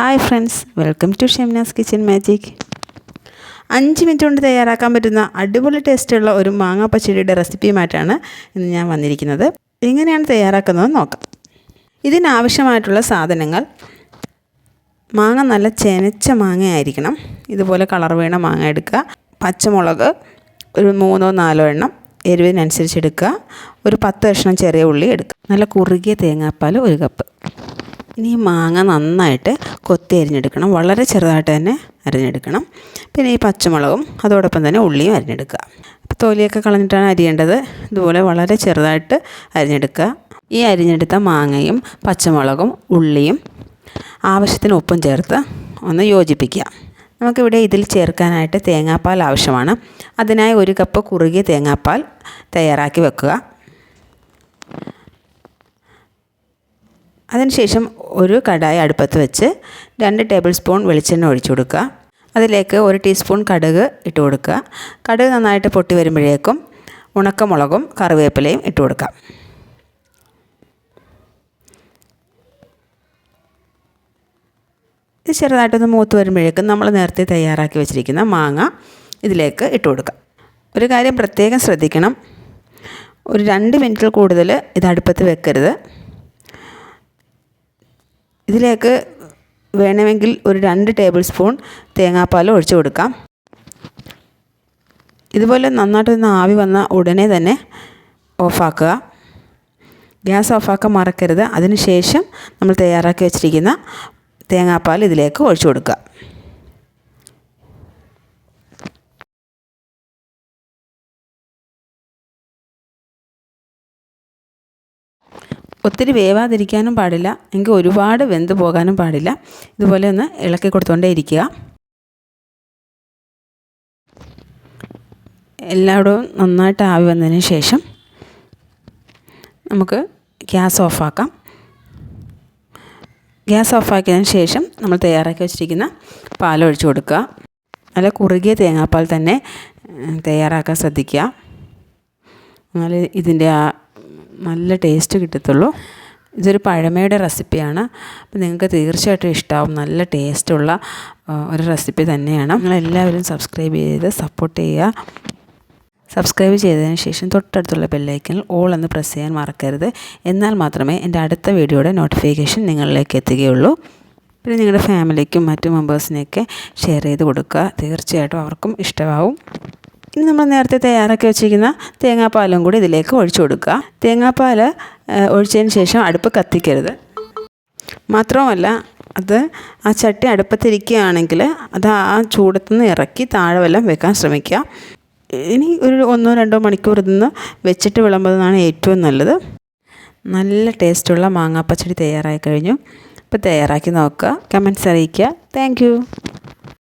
Hi friends welcome to Shemna's kitchen magic അഞ്ച് minute കൊണ്ട് തയ്യാറാക്കാൻ പറ്റുന്ന അടിപൊളി ടേസ്റ്റുള്ള ഒരു മാങ്ങാ പച്ചടിയുടെ റെസിപ്പിയുമായിട്ടാണ് ഇന്ന് ഞാൻ വന്നിരിക്കുന്നത്. എങ്ങനെയാണ് തയ്യാറാക്കുന്നത് നോക്കാം. ഇതിനാവശ്യമായിട്ടുള്ള സാധനങ്ങൾ. മാങ്ങ നല്ല ചെനച്ച മാങ്ങയായിരിക്കണം. ഇതുപോലെ കളർ വീണ മാങ്ങ എടുക്കുക. പച്ചമുളക് ഒരു മൂന്നോ നാലോ എണ്ണം എരിവിനനുസരിച്ച് എടുക്കുക. ഒരു പത്ത് കഷ്ണം ചെറിയ ഉള്ളി എടുക്കുക. നല്ല കുറുകിയ തേങ്ങാപ്പാൽ ഒരു കപ്പ് ഇനി മാങ്ങ നന്നായിട്ട് കൊത്തി അരിഞ്ഞെടുക്കണം. വളരെ ചെറുതായിട്ട് തന്നെ അരിഞ്ഞെടുക്കണം. പിന്നെ ഈ പച്ചമുളകും അതോടൊപ്പം തന്നെ ഉള്ളിയും അരിഞ്ഞെടുക്കുക. അപ്പോൾ തൊലിയൊക്കെ കളഞ്ഞിട്ടാണ് അരിയേണ്ടത്. ഇതുപോലെ വളരെ ചെറുതായിട്ട് അരിഞ്ഞെടുക്കുക. ഈ അരിഞ്ഞെടുത്ത മാങ്ങയും പച്ചമുളകും ഉള്ളിയും ആവശ്യത്തിന് ഉപ്പും ചേർത്ത് ഒന്ന് യോജിപ്പിക്കുക. നമുക്കിവിടെ ഇതിൽ ചേർക്കാനായിട്ട് തേങ്ങാപ്പാൽ ആവശ്യമാണ്. അതിനായി ഒരു കപ്പ് കുറുകിയ തേങ്ങാപ്പാൽ തയ്യാറാക്കി വെക്കുക. അതിനുശേഷം ഒരു കടായി അടുപ്പത്ത് വെച്ച് രണ്ട് ടേബിൾ സ്പൂൺ വെളിച്ചെണ്ണ ഒഴിച്ചു കൊടുക്കുക. അതിലേക്ക് ഒരു ടീസ്പൂൺ കടുക് ഇട്ട് കൊടുക്കുക. കടുക് നന്നായിട്ട് പൊട്ടി വരുമ്പോഴേക്കും ഉണക്കമുളകും കറിവേപ്പിലയും ഇട്ട് കൊടുക്കാം ഇത് ചെറുതായിട്ടൊന്ന് മൂത്ത് വരുമ്പോഴേക്കും നമ്മൾ നേരത്തെ തയ്യാറാക്കി വെച്ചിരിക്കുന്ന മാങ്ങ ഇതിലേക്ക് ഇട്ട് കൊടുക്കാം ഒരു കാര്യം പ്രത്യേകം ശ്രദ്ധിക്കണം. ഒരു രണ്ട് മിനിറ്റിൽ കൂടുതൽ ഇത് അടുപ്പത്ത് വെക്കരുത്. ഇതിലേക്ക് വേണമെങ്കിൽ ഒരു രണ്ട് ടേബിൾ സ്പൂൺ തേങ്ങാപ്പാൽ ഒഴിച്ചു കൊടുക്കാം. ഇതുപോലെ നന്നായിട്ടൊന്ന് ആവി വന്ന ഉടനെ തന്നെ ഓഫാക്കുക. ഗ്യാസ് ഓഫാക്കാൻ മറക്കരുത്. അതിനുശേഷം നമ്മൾ തയ്യാറാക്കി വെച്ചിരിക്കുന്ന തേങ്ങാപ്പാൽ ഇതിലേക്ക് ഒഴിച്ചു കൊടുക്കുക. ഒത്തിരി വേവാതിരിക്കാനും പാടില്ല. എങ്കിൽ ഒരുപാട് വെന്ത് പോകാനും പാടില്ല. ഇതുപോലെ ഒന്ന് ഇളക്കി കൊടുത്തുകൊണ്ടേ ഇരിക്കുക. എല്ലായിടവും നന്നായിട്ട് ആവി വന്നതിന് ശേഷം നമുക്ക് ഗ്യാസ് ഓഫാക്കാം. ഗ്യാസ് ഓഫാക്കിയതിന് ശേഷം നമ്മൾ തയ്യാറാക്കി വെച്ചിരിക്കുന്ന പാലൊഴിച്ച് കൊടുക്കുക. നല്ല കുറുകിയ തേങ്ങാപ്പാൽ തന്നെ തയ്യാറാക്കാൻ ശ്രദ്ധിക്കുക. എന്നാൽ ഇതിന്റെ ആ നല്ല ടേസ്റ്റ് കിട്ടത്തുള്ളൂ. ഇതൊരു പഴമയുടെ റെസിപ്പിയാണ് അപ്പം നിങ്ങൾക്ക് തീർച്ചയായിട്ടും ഇഷ്ടമാവും നല്ല ടേസ്റ്റുള്ള ഒരു റെസിപ്പി തന്നെയാണ്. നിങ്ങളെല്ലാവരും സബ്സ്ക്രൈബ് ചെയ്ത് സപ്പോർട്ട് ചെയ്യുക. സബ്സ്ക്രൈബ് ചെയ്തതിന് ശേഷം തൊട്ടടുത്തുള്ള ബെല്ലൈക്കനിൽ ഓൾ എന്ന് പ്രസ് ചെയ്യാൻ മറക്കരുത്. എന്നാൽ മാത്രമേ എന്റെ അടുത്ത വീഡിയോയുടെ നോട്ടിഫിക്കേഷൻ നിങ്ങളിലേക്ക് എത്തുകയുള്ളൂ. പിന്നെ നിങ്ങളുടെ ഫാമിലിക്കും മറ്റു മെമ്പേഴ്സിനെയൊക്കെ ഷെയർ ചെയ്ത് കൊടുക്കുക. തീർച്ചയായിട്ടും അവർക്കും ഇഷ്ടമാവും. ഇനി നമ്മൾ നേരത്തെ തയ്യാറാക്കി വെച്ചിരിക്കുന്ന തേങ്ങാപ്പാലും കൂടി ഇതിലേക്ക് ഒഴിച്ചു കൊടുക്കുക. തേങ്ങാപ്പാൽ ഒഴിച്ചതിന് ശേഷം അടുപ്പ് കത്തിക്കരുത്. മാത്രവുമല്ല അത് ആ ചട്ടി അടുപ്പത്തിരിക്കുകയാണെങ്കിൽ അത് ആ ചൂടത്തുനിന്ന് ഇറക്കി താഴെ വല്ലം വെക്കാൻ ശ്രമിക്കുക. ഇനി ഒരു ഒന്നോ രണ്ടോ മണിക്കൂർ ഇതൊന്ന് വെച്ചിട്ട് വിളമ്പുന്നതാണ് ഏറ്റവും നല്ലത്. നല്ല ടേസ്റ്റുള്ള മാങ്ങാപ്പച്ചടി തയ്യാറായി കഴിഞ്ഞു. അപ്പോൾ തയ്യാറാക്കി നോക്കുക. കമൻസ് അറിയിക്കുക. താങ്ക്